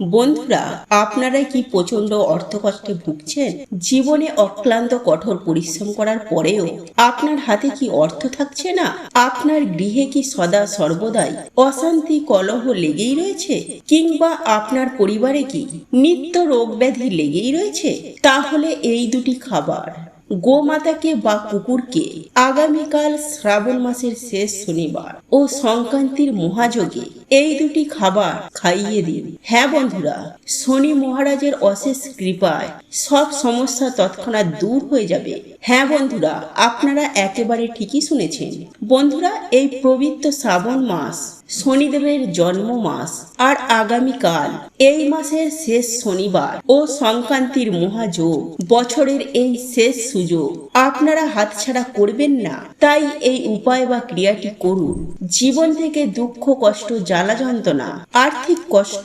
বন্ধুরা, আপনারা কি প্রচণ্ড অর্থকষ্টে ভুগছেন? জীবনে অক্লান্ত কঠোর পরিশ্রম করার পরেও আপনার হাতে কি অর্থ থাকছে না? আপনার গৃহে কি সদা সর্বদাই অশান্তি, কলহ লেগেই রয়েছে? কিংবা আপনার পরিবারে কি নিত্য রোগ ব্যাধি লেগেই রয়েছে? তাহলে এই দুটি খাবার গোমাতাকে বা কুকুরকে আগামীকাল শ্রাবণ মাসের শেষ শনিবার ও সংক্রান্তির মহাযোগে এই দুটি খাবার খাইয়ে দিন। হ্যাঁ বন্ধুরা, শনি মহারাজের অশেষ কৃপায় সব সমস্যা তৎক্ষণাৎ দূর হয়ে যাবে। হ্যাঁ বন্ধুরা, আপনারা একেবারে ঠিকই শুনেছেন। বন্ধুরা, এই পবিত্র শ্রাবণ মাস শনিদেবের জন্ম মাস আর আগামীকাল এই মাসের শেষ শনিবার ও সংক্রান্তির মহাযোগ, বছরের এই শেষ সুযোগ আপনারা হাতছাড়া করবেন না। তাই এই উপায় বা ক্রিয়াটি করুন। জীবন থেকে দুঃখ, কষ্ট, জ্বালা যন্ত্রণা, আর্থিক কষ্ট,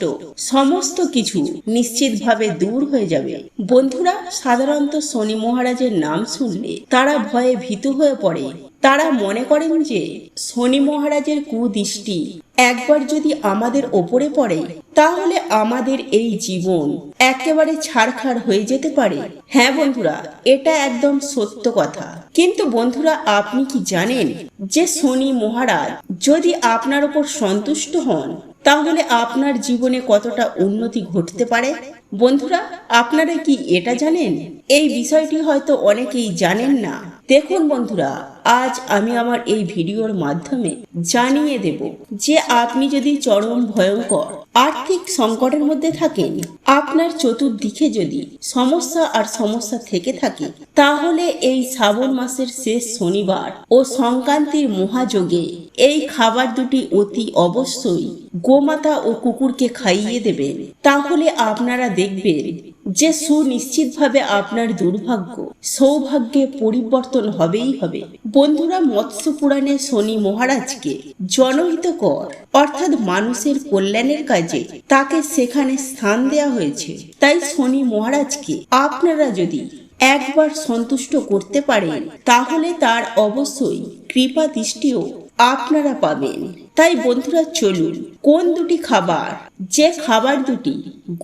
সমস্ত কিছু নিশ্চিতভাবে দূর হয়ে যাবে। বন্ধুরা, সাধারণত শনি মহারাজের নাম শুনলে তারা ভয়ে ভীত হয়ে পড়ে। তারা মনে করেন যে, শনি মহারাজের কুদৃষ্টি। একবার যদি আমাদের ওপরে পড়ে, তাহলে আমাদের এই জীবন একেবারে ছাড়খাড় হয়ে যেতে পারে। হ্যাঁ বন্ধুরা, এটা একদম সত্য কথা। কিন্তু বন্ধুরা, আপনি কি জানেন যে শনি মহারাজ যদি আপনার ওপর সন্তুষ্ট হন, তাহলে আপনার জীবনে কতটা উন্নতি ঘটতে পারে? বন্ধুরা, আপনারা কি এটা জানেন? এই বিষয়টি হয়তো অনেকেই জানেন না। দেখুন বন্ধুরা, আজ আমি আমার এই ভিডিওর মাধ্যমে জানিয়ে দেব যে আপনি যদি চরম ভয়ঙ্কর আর্থিক সংকটের মধ্যে থাকেন। আপনার চতুর্দিকে যদি সমস্যা আর সমস্যা থেকে থাকে, তাহলে এই শ্রাবণ মাসের শেষ শনিবার ও সংক্রান্তির মহাযোগে এই খাবার দুটি অতি অবশ্যই গোমাতা ও কুকুরকে খাইয়ে দেবেন। তাহলে আপনারা দেখবেন যে সুনিশ্চিতভাবে আপনার দুর্ভাগ্য, সৌভাগ্যে পরিবর্তন হবেই হবে। বন্ধুরা মৎস্য পুরাণে শনি মহারাজকে জনহিত কর, অর্থাৎ মানুষের কল্যাণের কাজে তাকে সেখানে স্থান দেওয়া হয়েছে। তাই শনি মহারাজকে আপনারা যদি একবার সন্তুষ্ট করতে পারেন, তাহলে তার অবশ্যই কৃপা দৃষ্টিও আপনারা পাবেন। তাই বন্ধুরা চলুন, কোন দুটি খাবার? যে খাবার দুটি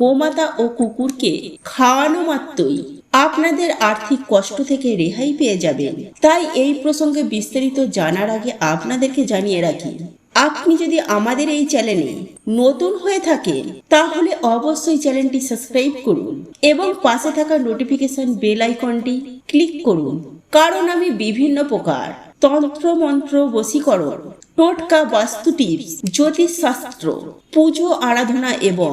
গোমাতা ও কুকুরকে খাওয়ানো মাত্রই আপনাদের আর্থিক কষ্ট থেকে রেহাই পেয়ে যাবেন। তাই এই প্রসঙ্গে বিস্তারিত জানার আগে আপনাদেরকে জানিয়ে রাখি, আপনি যদি আমাদের এই চ্যানেলে নতুন হয়ে থাকেন, তাহলে অবশ্যই চ্যানেলটি সাবস্ক্রাইব করুন এবং পাশে থাকা নোটিফিকেশন বেল আইকনটি ক্লিক করুন। কারণ আমি বিভিন্ন প্রকার তন্ত্র, মন্ত্র, বশীকরণ, টোটকা, বাস্তু টিপস জ্যোতিষশাস্ত্র পুজো, আরাধনা এবং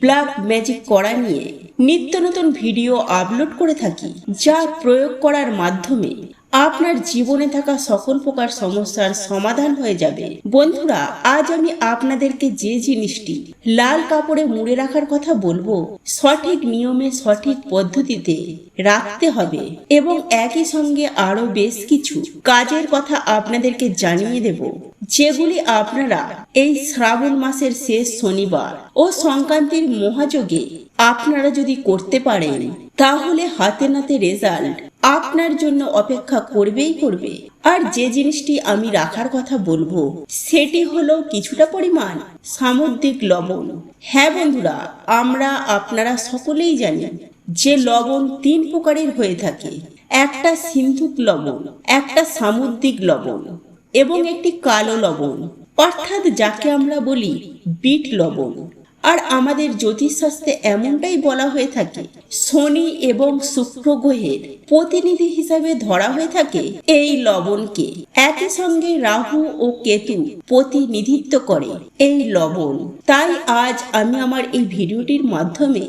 ব্ল্যাক ম্যাজিক করা নিয়ে নিত্য নতুন ভিডিও আপলোড করে থাকি, যা প্রয়োগ করার মাধ্যমে আপনার জীবনে থাকা সকল প্রকার সমস্যার সমাধান হয়ে যাবে। বন্ধুরা, আজ আমি আপনাদেরকে যে জিনিসটি লাল কাপড়ে মুড়ে রাখার কথা বলব, সঠিক নিয়মে, সঠিক পদ্ধতিতে রাখতে হবে এবং একই সঙ্গে আরও বেশ কিছু কাজের কথা আপনাদেরকে জানিয়ে দেব, যেগুলি আপনারা এই শ্রাবণ মাসের শেষ শনিবার ও সংক্রান্তির মহাযোগে আপনারা যদি করতে পারেন, তাহলে হাতে নাতে রেজাল্ট আপনার জন্য অপেক্ষা করবেই করবে। আর যে জিনিসটি আমি রাখার কথা বলব, সেটি হলো কিছুটা পরিমাণ সামুদ্রিক লবণ। হ্যাঁ বন্ধুরা, আমরা আপনারা সকলেই জানি যে লবণ তিন প্রকারের হয়ে থাকে। একটা সিন্ধুক লবণ, একটা সামুদ্রিক লবণ এবং একটি কালো লবণ, অর্থাৎ যাকে আমরা বলি বিট লবণ। আর আমাদের জ্যোতিষশাস্ত্রে এমনটাই বলা হয়ে থাকে, শনি এবং শুক্র গ্রহের প্রতিনিধি হিসাবে ধরা হয়ে থাকে এই লবণকে। একই সঙ্গে রাহু ও কেতু প্রতিনিধিত্ব করে এই লবণ। তাই আজ আমি আমার এই ভিডিওটির মাধ্যমে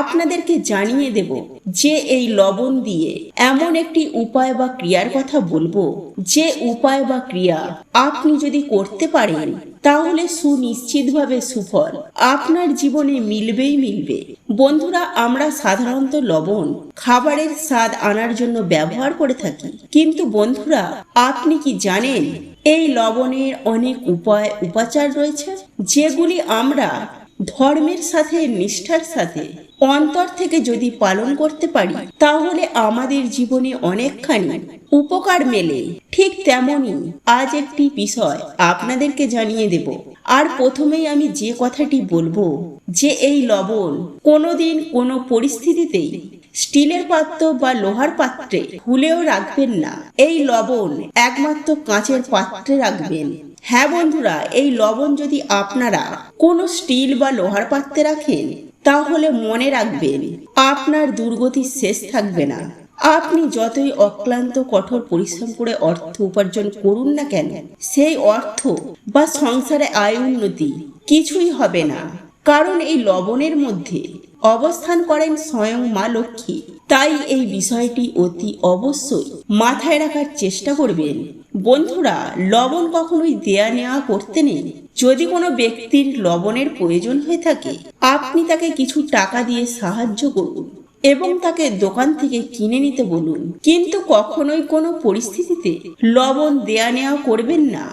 আপনাদেরকে জানিয়ে দেব যে এই লবণ দিয়ে এমন একটি উপায় বা ক্রিয়ার কথা বলব, যে উপায় বা ক্রিয়া আপনি যদি করতে পারেন, তাহলে সুনিশ্চিতভাবে সুফল আপনার জীবনে মিলবেই মিলবে। বন্ধুরা, আমরা সাধারণত লবণ খাবারের স্বাদ আনার জন্য ব্যবহার করে থাকি। কিন্তু বন্ধুরা, আপনি কি জানেন, এই লবণের অনেক উপায় উপাচার রয়েছে? যেগুলি আমরা ধর্মের সাথে, নিষ্ঠার সাথে অন্তর থেকে যদি পালন করতে পারি, তাহলে আমাদের জীবনে অনেকখানি উপকার মেলে। ঠিক তেমনই আজ একটি বিষয় আপনাদেরকে জানিয়ে দেব। আর প্রথমেই আমি যে কথাটি বলব, যে এই লবণ কোনোদিন কোনো পরিস্থিতিতেই স্টিলের পাত্র বা লোহার পাত্রে ভুলেও রাখবেন না। এই লবণ একমাত্র কাঁচের পাত্রে রাখবেন। হ্যাঁ বন্ধুরা, এই লবণ যদি আপনারা কোনো স্টিল বা লোহার পাত্রে রাখেন তাহলে মনে রাখবেন, আপনার দুর্গতি শেষ থাকবে না। আপনি যতই অক্লান্ত, কঠোর পরিশ্রম করে অর্থ উপার্জন করুন না কেন, সেই অর্থ বা সংসারে আয় উন্নতি কিছুই হবে না। কারণ এই লবণের মধ্যে অবস্থান করেন স্বয়ং মা লক্ষ্মী। তাই এই বিষয়টি অতি অবশ্যই মাথায় রাখার চেষ্টা করবেন। বন্ধুরা, লবণ কখনোই দেয়া নেওয়া করতে নেই। যদি কোনো ব্যক্তির লবণের প্রয়োজন হয়ে থাকে, আপনি তাকে কিছু টাকা দিয়ে সাহায্য করুন এবং তাকে দোকান থেকে কিনে নিতে বলুন। কিন্তু কখনোই কোনো পরিস্থিতিতে লবণ দেয়া নেওয়া করবেন না।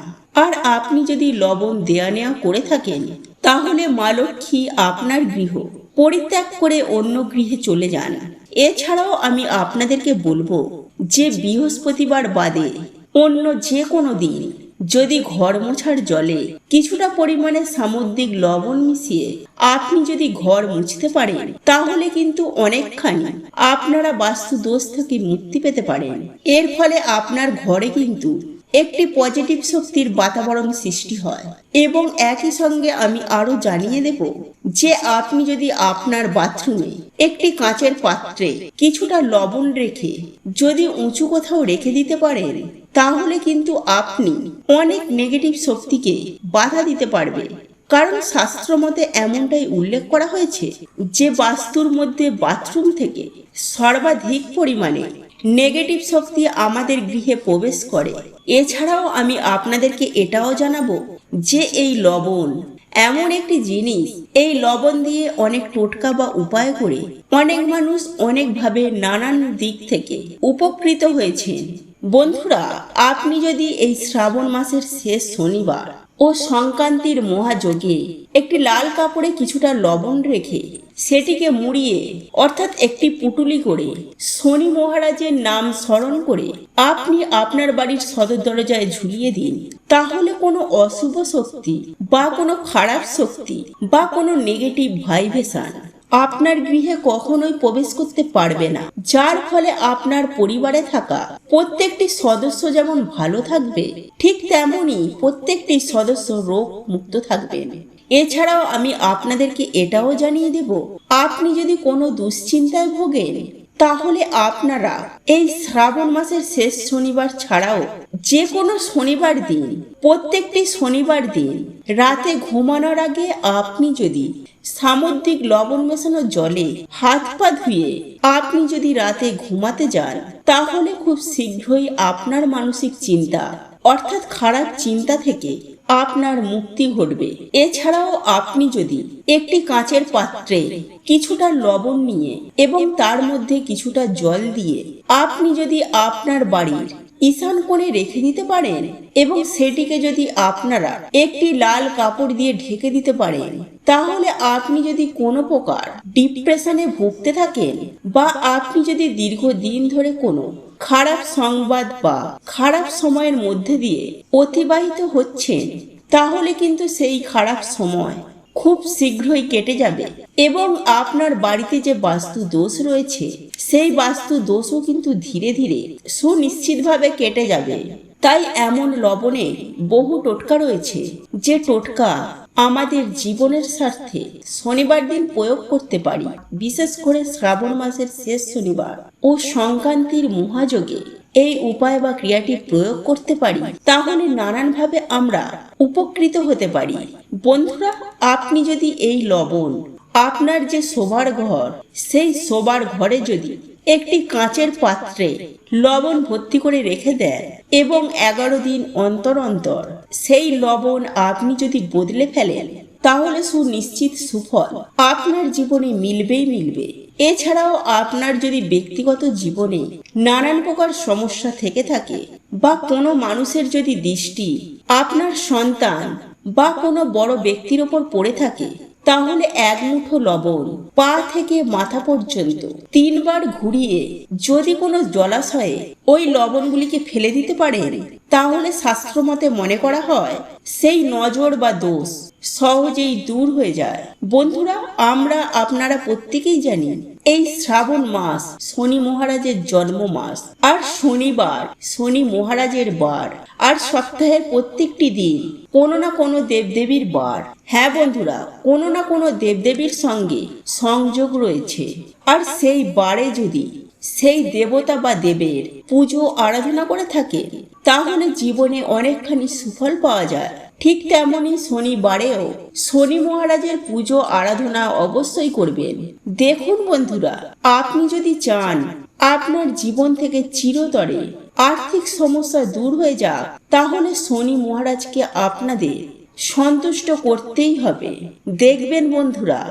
আর আপনি যদি লবণ দেয়া নেওয়া করে থাকেন, তাহলে মা লক্ষ্মী আপনার গৃহ পরিত্যাগ করে অন্য গৃহে চলে যান। এছাড়াও আমি আপনাদেরকে বলব, যে বৃহস্পতিবার বাদে অন্য যে কোনো দিন যদি ঘর মোছার জলে কিছুটা পরিমাণে সামুদ্রিক লবণ মিশিয়ে আপনি যদি ঘর মুছতে পারেন, তাহলে কিন্তু অনেকখানি আপনারা বাস্তু দোষ থেকে মুক্তি পেতে পারেন। এর ফলে আপনার ঘরে কিন্তু একটি পজিটিভ শক্তির বাতাবরণ সৃষ্টি হয় এবং একই সঙ্গে আমি আরও জানিয়ে দেব যে আপনি যদি আপনার বাথরুমে একটি কাঁচের পাত্রে কিছুটা লবণ রেখে যদি উঁচু কোথাও রেখে দিতে পারেন, তাহলে কিন্তু আপনি অনেক নেগেটিভ শক্তিকে বাধা দিতে পারবে। কারণ শাস্ত্র মতে এমনটাই উল্লেখ করা হয়েছে যে বাস্তুর মধ্যে বাথরুম থেকে সর্বাধিক পরিমাণে নেগেটিভ শক্তি আমাদের গৃহে প্রবেশ করে। এছাড়াও আমি আপনাদেরকে এটাও জানাব যে এই লবণ, এমন একটি জিনিস, এই লবণ দিয়ে অনেক টোটকা বা উপায় করে অনেক মানুষ অনেকভাবে নানান দিক থেকে উপকৃত হয়েছেন। বন্ধুরা, আপনি যদি এই শ্রাবণ মাসের শেষ শনিবার ও সংক্রান্তির মহাযোগে একটি লাল কাপড়ে কিছুটা লবণ রেখে সেটিকে মুড়িয়ে, অর্থাৎ একটি পুটুলি করে, শনি মহারাজের নাম স্মরণ করে আপনি আপনার বাড়ির সদর দরজায় ঝুলিয়ে দিন। তাহলে কোনো অশুভ শক্তি বা কোনো খারাপ শক্তি বা কোনো নেগেটিভ ভাইব্রেশন আপনার গৃহে কখনোই প্রবেশ করতে পারবে না। যার ফলে আপনার পরিবারে থাকা প্রত্যেকটি সদস্য যেমন ভালো থাকবে, ঠিক তেমনই প্রত্যেকটি সদস্য রোগ মুক্ত থাকবে। এছাড়াও আমি আপনাদেরকে এটাও জানিয়ে দেব, আপনি যদি কোনো দুশ্চিন্তায় ভোগেন তাহলে আপনারা এই শ্রাবণ মাসের শেষ শনিবার ছাড়াও যে কোনো শনিবার দিন, প্রত্যেকটি শনিবার দিন রাতে ঘুমানোর আগে আপনি যদি সামুদ্রিক লবণ মেশানো জলে হাত পা ধুয়ে আপনি যদি রাতে ঘুমাতে যান, তাহলে খুব শীঘ্রই আপনার মানসিক চিন্তা, অর্থাৎ খারাপ চিন্তা থেকে আপনার মুক্তি ঘটবে। এছাড়াও আপনি যদি একটি কাঁচের পাত্রে কিছুটা লবণ নিয়ে এবং তার মধ্যে কিছুটা জল দিয়ে আপনি যদি আপনার বাড়ির ঈশান কোণে রেখে দিতে পারেন এবং সেটিকে যদি আপনারা একটি লাল কাপড় দিয়ে ঢেকে দিতে পারেন, তাহলে আপনি যদি কোনো প্রকার ডিপ্রেশনে ভুগতে থাকেন বা আপনি যদি দীর্ঘদিন ধরে কোনো খারাপ সংবাদ বা খারাপ সময়ের মধ্যে দিয়ে অতিবাহিত হচ্ছেন, তাহলে কিন্তু সেই খারাপ সময় খুব শীঘ্রই কেটে যাবে এবং আপনার বাড়িতে যে বাস্তু দোষ রয়েছে, সেই বাস্তু দোষও কিন্তু ধীরে ধীরে সুনিশ্চিতভাবে কেটে যাবে। তাই এমন লবণে বহু টোটকা রয়েছে, যে টোটকা আমাদের জীবনের স্বার্থে শনিবার দিন প্রয়োগ করতে পারি। বিশেষ করে শ্রাবণ মাসের শেষ শনিবার ও সংক্রান্তির মহাযোগে এই উপায় বা ক্রিয়াটি প্রয়োগ করতে পারি, তাহলে নানানভাবে আমরা উপকৃত হতে পারি। বন্ধুরা, আপনি যদি এই লবণ, আপনার যে শোবার ঘর, সেই শোবার ঘরে যদি একটি কাঁচের পাত্রে লবণ ভর্তি করে রেখে দেন এবং এগারো দিন অন্তর অন্তর সেই লবণ আপনি যদি বদলে ফেলেন, তাহলে সুনিশ্চিত সুফল আপনার জীবনে মিলবেই মিলবে। এছাড়াও আপনার যদি ব্যক্তিগত জীবনে নানান প্রকার সমস্যা থেকে থাকে বা কোনো মানুষের যদি দৃষ্টি আপনার সন্তান বা কোনো বড় ব্যক্তির ওপর পড়ে থাকে তাহলে এক মুঠো লবণ, পা থেকে মাথা পর্যন্ত। তিনবার ঘুরিয়ে যদি কোনো জলাশয়ে ওই লবণগুলিকে ফেলে দিতে পারেন, তাহলে শাস্ত্রমতে মনে করা হয়, সেই নজর বা দোষ সহজেই দূর হয়ে যায়। বন্ধুরা, আমরা আপনারা প্রত্যেকেই জানি এই শ্রাবণ মাস শনি মহারাজের জন্ম মাস। আর শনিবার শনি মহারাজের বার। আর সপ্তাহের প্রত্যেকটি দিন কোনো না কোনো দেবদেবীর বার। হ্যাঁ বন্ধুরা, কোনো না কোনো দেবদেবীর সঙ্গে সংযোগ রয়েছে। আর সেই বারে যদি সেই দেবতা বা দেবের পুজো, আরাধনা করে থাকে, তাহলে জীবনে অনেকখানি সুফল পাওয়া যায়। ঠিক তেমনি শনিবারেও শনি মহারাজের পুজো, আরাধনা অবশ্যই করবেন। দেখুন বন্ধুরা, আপনি যদি চান আপনার জীবন থেকে চিরতরে আর্থিক সমস্যা দূর হয়ে যাক, তাহলে শনি মহারাজকে আপনাদের সন্তুষ্ট করতেই হবে। দেখবেন বন্ধুরা,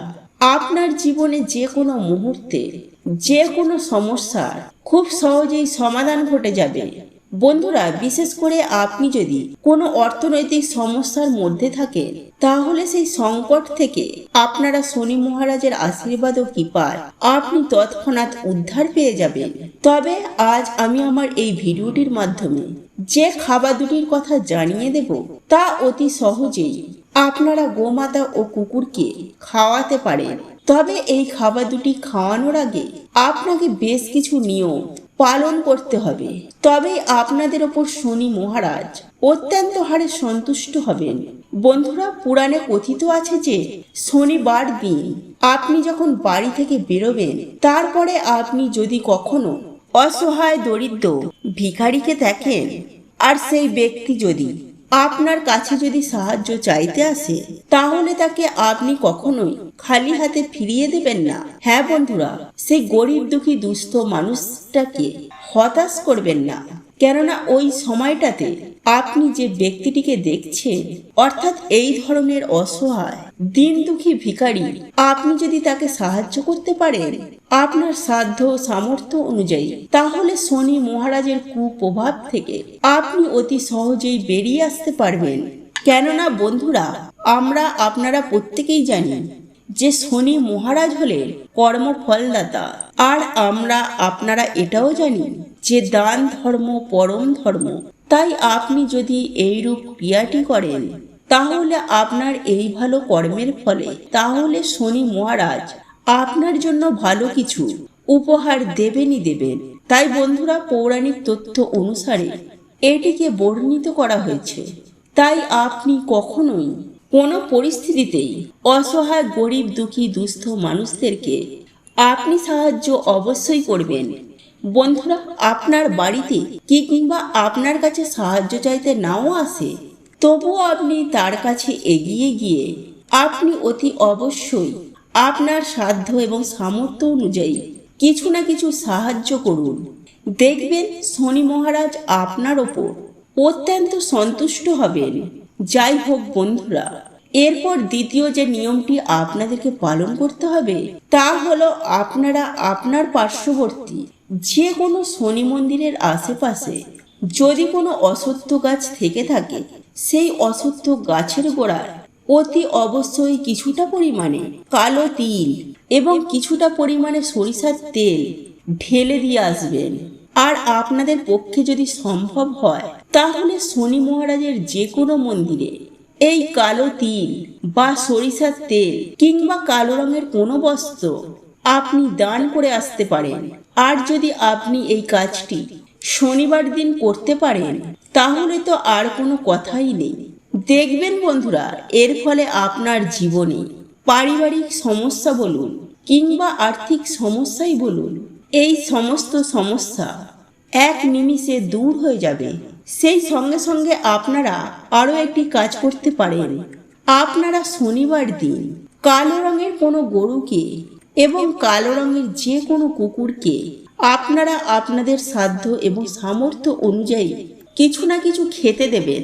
আপনার জীবনে যে কোনো মুহূর্তে যে কোনো সমস্যার খুব সহজেই সমাধান ঘটে যাবে। বন্ধুরা, বিশেষ করে আপনি যদি কোনো অর্থনৈতিক সমস্যার মধ্যে থাকেন, তাহলে সেই সংকট থেকে আপনারা শনি মহারাজের আশীর্বাদ ও কৃপায় আপনি তৎক্ষণাৎ উদ্ধার পেয়ে যাবেন। তবে আজ আমি আমার এই ভিডিওটির মাধ্যমে যে খাবার দুটির কথা জানিয়ে দেব, তা অতি সহজেই আপনারা গোমাতা ও কুকুরকে খাওয়াতে পারেন। তবে এই খাবার দুটি খাওয়ানোর আগে আপনাকে বেশ কিছু নিয়ম পালন করতে হবে। তবে আপনাদের ওপর শনি মহারাজ অত্যন্ত হারে সন্তুষ্ট হবেন। বন্ধুরা, পুরাণে কথিত আছে যে শনিবার দিন আপনি যখন বাড়ি থেকে বেরোবেন, তারপরে আপনি যদি কখনো অসহায়, দরিদ্র ভিখারিকে দেখেন, আর সেই ব্যক্তি যদি আপনার কাছে যদি সাহায্য চাইতে আসে, তাহলে তাকে আপনি কখনোই খালি হাতে ফিরিয়ে দেবেন না। হ্যাঁ বন্ধুরা সেই গরিব দুঃখী দুস্থ মানুষটাকে হতাশ করবেন না। কেননা ওই সময়টাতে আপনি যে ব্যক্তিটিকে দেখছেন, অর্থাৎ এই ধরনের অসহায় দিন দুঃখী ভিখারি, আপনি যদি তাকে সাহায্য করতে পারেন, আপনার সাধ্য সামর্থ্য অনুযায়ী, তাহলে শনি মহারাজের কুপ্রভাব থেকে আপনি অতি সহজেই বেরিয়ে আসতে পারবেন। কেননা বন্ধুরা, আমরা আপনারা প্রত্যেকেই জানি যে শনি মহারাজ হলেন কর্মফলদাতা, আর আমরা আপনারা এটাও জানি যে দান ধর্ম, পরম ধর্ম, তাই আপনি যদি এইরূপ ক্রিয়াটি করেন, তাহলে আপনার এই ভালো কর্মের ফলে, তাহলে শনি মহারাজ আপনার জন্য ভালো কিছু উপহার দেবেনই দেবেন। তাই বন্ধুরা, পৌরাণিক তথ্য অনুসারে এটিকে বর্ণিত করা হয়েছে। তাই আপনি কখনোই কোনো পরিস্থিতিতেই অসহায়, গরিব, দুঃখী, দুস্থ মানুষদেরকে আপনি সাহায্য অবশ্যই করবেন। বন্ধুরা, আপনার বাড়িতে কি কিংবা আপনার কাছে সাহায্য চাইতে নাও আসে? তবুও আপনি তার কাছে এগিয়ে গিয়ে আপনি অতি অবশ্যই আপনার সাধ্য এবং সামর্থ্য অনুযায়ী কিছু না কিছু সাহায্য করুন। দেখবেন শনি মহারাজ আপনার ওপর অত্যন্ত সন্তুষ্ট হবেন। যাই হোক বন্ধুরা, এরপর দ্বিতীয় যে নিয়মটি আপনাদেরকে পালন করতে হবে, তা হলো আপনারা আপনার পার্শ্ববর্তী যে কোনো শনি মন্দিরের আশেপাশে যদি কোনো অসত্য গাছ থেকে থাকে, সেই অসত্য গাছের গোড়ায় অতি অবশ্যই কিছুটা পরিমাণে কালো তিল এবং কিছুটা পরিমাণে সরিষার তেল ঢেলে দিয়ে আসবেন। আর আপনাদের পক্ষে যদি সম্ভব হয়, তাহলে শনি মহারাজের যে কোনো মন্দিরে এই কালো তিল বা সরিষার তেল কিংবা কালো রঙের কোনো বস্ত্র আপনি দান করে আসতে পারেন। আর যদি আপনি এই কাজটি শনিবার দিন করতে পারেন, তাহলে তো আর কোনো কথাই নেই। দেখবেন বন্ধুরা, এর ফলে আপনার জীবনে পারিবারিক সমস্যা বলুন কিংবা আর্থিক সমস্যাই বলুন, এই সমস্ত সমস্যা এক নিমিষে দূর হয়ে যাবে। সেই সঙ্গে সঙ্গে আপনারা আরও একটি কাজ করতে পারেন। আপনারা শনিবার দিন কালো রঙের কোনো গরুকে এবং কালো রঙের যে কোনো কুকুরকে আপনারা আপনাদের সাধ্য এবং সামর্থ্য অনুযায়ী কিছু না কিছু খেতে দেবেন।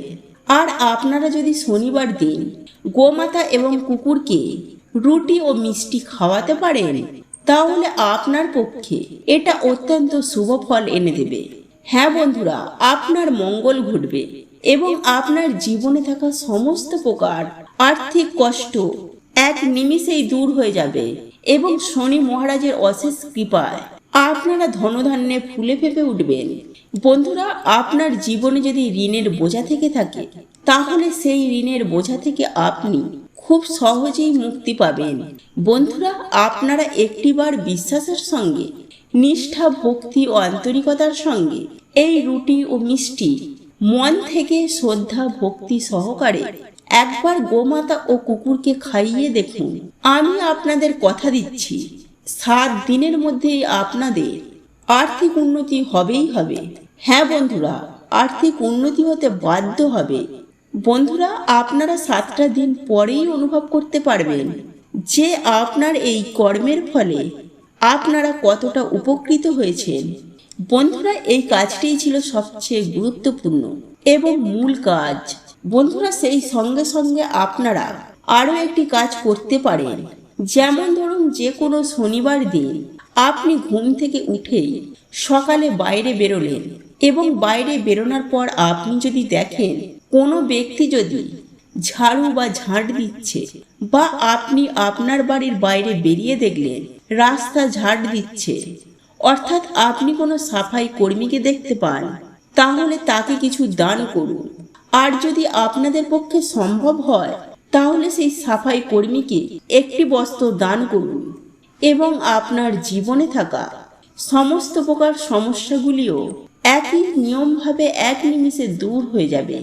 আর আপনারা যদি শনিবার দিন গোমাতা এবং কুকুরকে রুটি ও মিষ্টি খাওয়াতে পারেন তাহলে আপনার পক্ষে এটা অত্যন্ত শুভ ফল এনে দেবে। হ্যাঁ বন্ধুরা আপনার মঙ্গল ঘটবে এবং আপনার জীবনে থাকা সমস্ত প্রকার আর্থিক কষ্ট এক নিমিষেই দূর হয়ে যাবে। এবং শনি মহারাজের অশেষ কৃপায় আপনারা ধনধান্যে ফুলে ফেপে উঠবেন। বন্ধুরা, আপনার জীবনে যদি ঋণের বোঝা থেকে থাকে, তাহলে সেই ঋণের বোঝা থেকে আপনি খুব সহজেই মুক্তি পাবেন। বন্ধুরা, আপনারা একটিবার বিশ্বাসের সঙ্গে, নিষ্ঠা, ভক্তি ও আন্তরিকতার সঙ্গে এই রুটি ও মিষ্টি মন থেকে শ্রদ্ধা, ভক্তি সহকারে একবার গোমাতা ও কুকুরকে খাইয়ে দেখুন। আমি আপনাদের কথা দিচ্ছি। সাত দিনের মধ্যেই আপনাদের আর্থিক উন্নতি হবেই হবে। হ্যাঁ বন্ধুরা, আর্থিক উন্নতি হতে বাধ্য হবে। বন্ধুরা, আপনারা সাতটা দিন পরেই অনুভব করতে পারবেন যে আপনার এই কর্মের ফলে আপনারা কতটা উপকৃত হয়েছেন। বন্ধুরা, এই কাজটিই ছিল সবচেয়ে গুরুত্বপূর্ণ এবং মূল কাজ। বন্ধুরা, সেই সঙ্গে সঙ্গে আপনারা আরও একটি কাজ করতে পারেন। যেমন ধরুন, যে কোনো শনিবার দিন আপনি ঘুম থেকে উঠেই সকালে বাইরে বেরোলেন এবং বাইরে বেরোনোর পর আপনি যদি দেখেন কোনো ব্যক্তি যদি ঝাড়ু বা ঝাঁট দিচ্ছে বা আপনি আপনার বাড়ির বাইরে বেরিয়ে দেখলেন, রাস্তা ঝাড় দিচ্ছে, অর্থাৎ আপনি কোনো সাফাই কর্মীকে দেখতে পান, তাহলে তাকে কিছু দান করুন। আর যদি আপনাদের পক্ষে সম্ভব হয়, তাহলে সেই সাফাই কর্মীকে একটি বস্ত্র দান করুন এবং আপনার জীবনে থাকা সমস্ত প্রকার সমস্যাগুলিও একই নিয়মভাবে এক নিমিষে দূর হয়ে যাবে।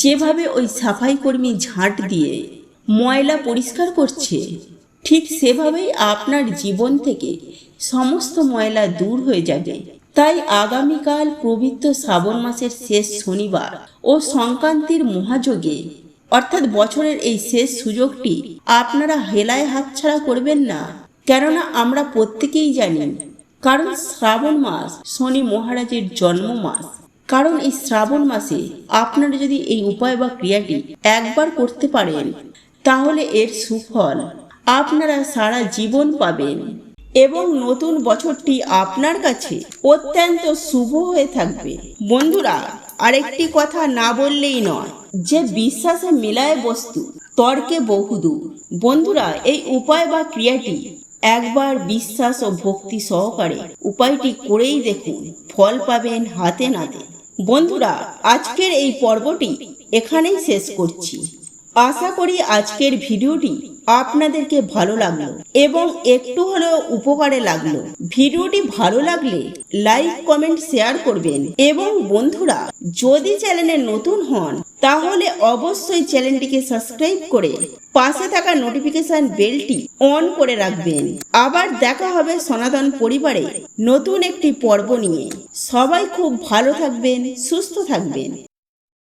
যেভাবে ওই সাফাই কর্মী ঝাঁট দিয়ে ময়লা পরিষ্কার করছে, ঠিক সেভাবেই আপনার জীবন থেকে সমস্ত ময়লা দূর হয়ে যাবে। তাই আগামীকাল পবিত্র শ্রাবণ মাসের শেষ শনিবার ও সংক্রান্তির মহাযোগে, অর্থাৎ বছরের এই শেষ সুযোগটি আপনারা হেলায় হাতছাড়া করবেন না। কেননা আমরা প্রত্যেকেই জানি, কারণ শ্রাবণ মাস শনি মহারাজের জন্ম মাস। কারণ এই শ্রাবণ মাসে আপনারা যদি এই উপায় বা ক্রিয়াটি একবার করতে পারেন, তাহলে এর সুফল আপনারা সারা জীবন পাবেন। এবং নতুন বছরটি আপনার কাছে অত্যন্ত শুভ হয়ে থাকবে। বন্ধুরা, আরেকটি কথা না বললেই নয়, যে বিশ্বাসে মিলায় বস্তু, তর্কে বহুদূর। বন্ধুরা, এই উপায় বা ক্রিয়াটি একবার বিশ্বাস ও ভক্তি সহকারে উপায়টি করেই দেখুন, ফল পাবেন হাতে নাতে। বন্ধুরা, আজকের এই পর্বটি এখানেই শেষ করছি। আশা করি আজকের ভিডিওটি আপনাদেরকে ভালো লাগল এবং একটু হলেও উপকারে লাগল। ভিডিওটি ভালো লাগলে লাইক, কমেন্ট, শেয়ার করবেন। এবং বন্ধুরা, যদি চ্যানেলে নতুন হন, তাহলে অবশ্যই চ্যানেলটিকে সাবস্ক্রাইব করে পাশে থাকা নোটিফিকেশন বেলটি অন করে রাখবেন। আবার দেখা হবে সনাতন পরিবারে নতুন একটি পর্ব নিয়ে। সবাই খুব ভালো থাকবেন, সুস্থ থাকবেন।